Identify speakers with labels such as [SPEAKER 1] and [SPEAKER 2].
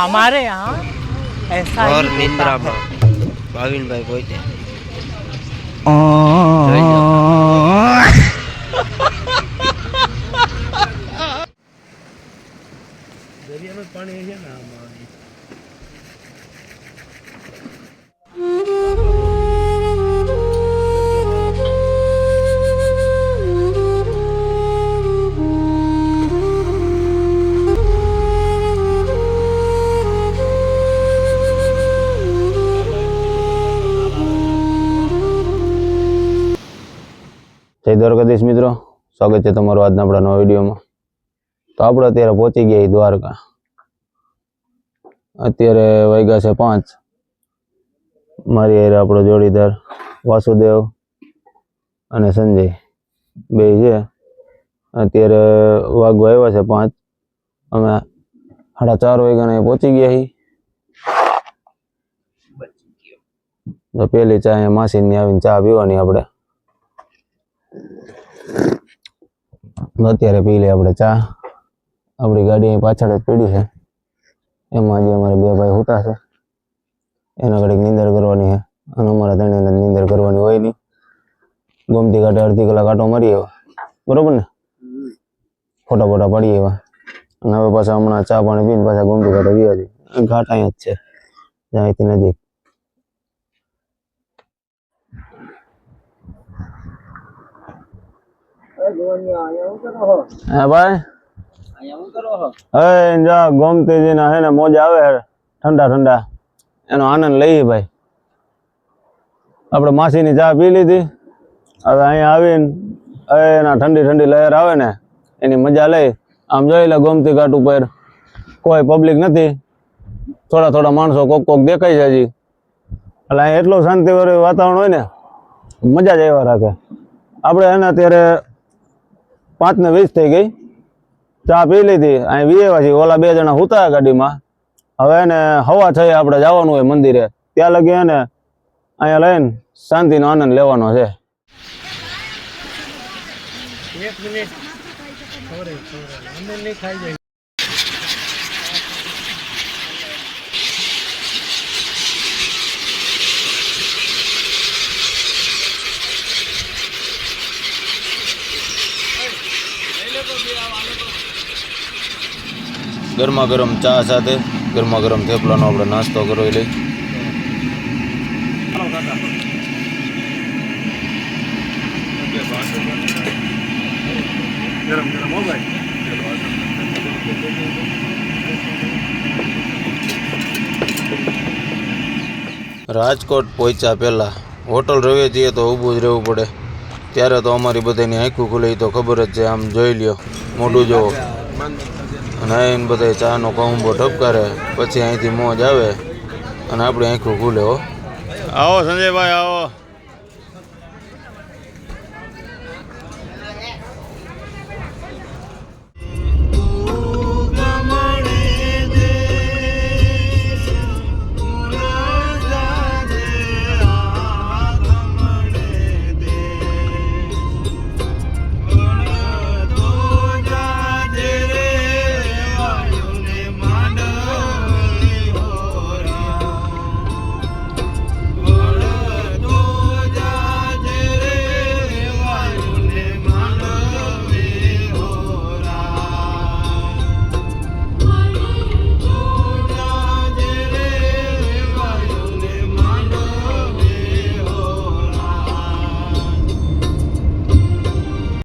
[SPEAKER 1] हमारे यहाँ ऐसा
[SPEAKER 2] और
[SPEAKER 1] निंद्रा
[SPEAKER 2] भाविन
[SPEAKER 1] भाई
[SPEAKER 2] बोलते हैं
[SPEAKER 3] જય દ્વારકાધીશ મિત્રો. સ્વાગત છે તમારું આજના આપણા નવા વિડીયોમાં. તો આપણે અત્યારે પહોંચી ગયા દ્વારકા. અત્યારે વાગ્યા છે પાંચ. મારી હારે આપણો જોડીદાર વાસુદેવ અને સંજય બે છે. અત્યારે વાગવા આવ્યા છે પાંચ. અમે સાડા ચાર વાગ્યાને પહોંચી ગયા છીએ. પેલી ચા અહીંયા માસીની આવીને ચા પીવાની આપણે. અત્યારે પી લે આપણે ચા. આપણી ગાડી અહીં પાછળ જ પડી છે. એમાં જે અમારે બે ભાઈ હોતા છે, એના ઘડીક નીંદર કરવાની છે અને અમારા ત્રણેયને નીંદર કરવાની હોય નહીં. ગોમતી કાંઠે અડધી કલાક આટો મારી એવા. બરોબર ને? ફોટા ફોટા પડી એવા. અને હવે પાછા હમણાં ચા પાણી પીને પાછા ગોમતી કાંઠે ગયા છે ઘાટ અહીંયા જ છે. અહીંથી નજીક. હા ભાઈ? જા ગોમતીજી ને મોજા આવે ઠંડા ઠંડા. એનો આનંદ લઈએ ભાઈ. આપણે માસીની ચા પી લીધી. હવે અહીંયા આવીને એના ઠંડી ઠંડી લહેર આવે ને, એની મજા લઈ. આમ જોઈ લે ગોમતી ઘાટ ઉપર. કોઈ પબ્લિક નથી. થોડા થોડા માણસો કોક કોક દેખાય છે હજી. એટલે અહીંયા એટલું શાંતિવાળું વાતાવરણ હોય ને, મજા જ આવ્યા રાખે. આપણે એને અત્યારે પાંચ ને વીસ થઈ ગઈ. ચા પી લીધી. અહીં વીએવા છીએ ઓલા બે જણા હુતા ગાડીમાં. હવે એને હવા થઈ આપણે જવાનું હોય મંદિરે. ત્યાં લગી એને અહીંયા લઈને શાંતિનો આનંદ લેવાનો છે. ગરમા ગરમ ચા સાથે. ગરમા ગરમ થેપલાનો આપણે નાસ્તો કરવી લઈ રાજકોટ પહોંચ્યા પહેલાં. હોટલ રવે જઈએ તો ઊભું જ રહેવું પડે. ત્યારે તો અમારી બધાની આંખું ખુલે તો ખબર જ છે. આમ જોઈ લ્યો. મોઢું જોવો અને આવીને બધા ચાનો કહુંબો ઠપકારે, પછી અહીંથી મોજ આવે અને આપણે આંખો ખુલે હો. આવો સંજયભાઈ, આવો.